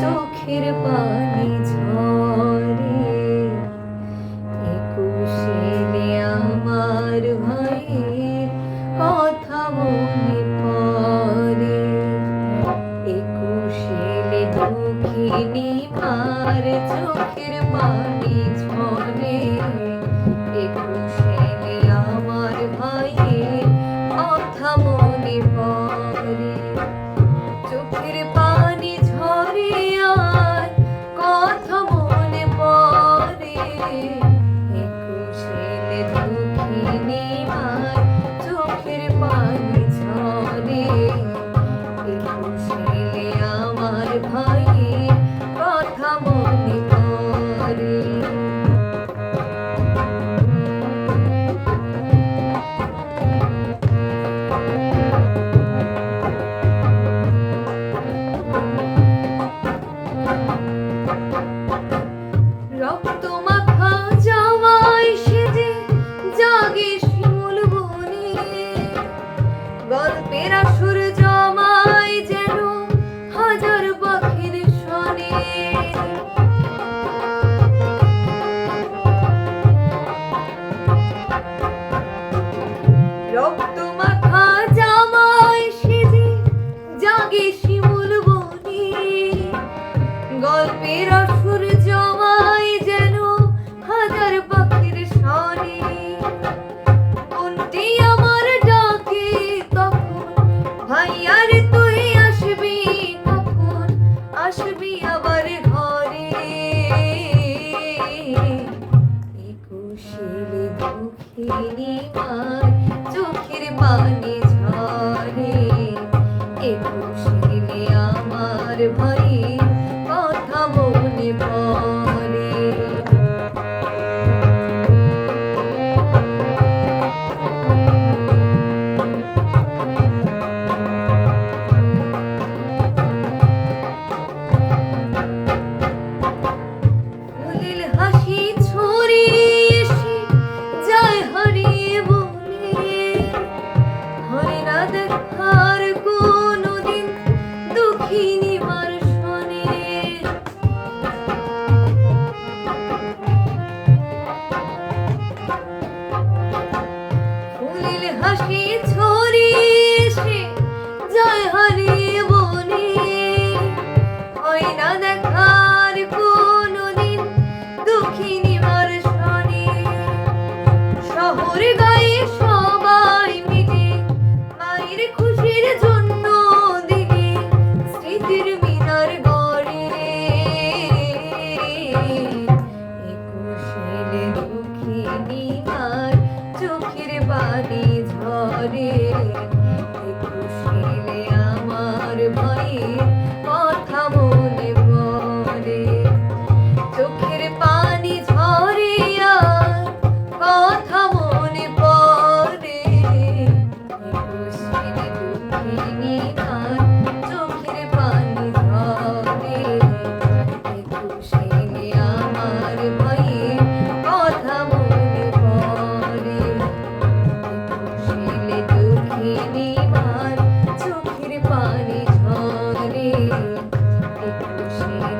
চোখের পানি ঝরে একুশে আমার ভাইয়ের কথা মনে পড়ে। একুশে মার চোখের পানি people. হাজার পাখির শনি। রক্ত মা ঘরে। একুশের দুঃখিনী মার আমার ভয়ে কথা মনে পড়ে। 你 Krishna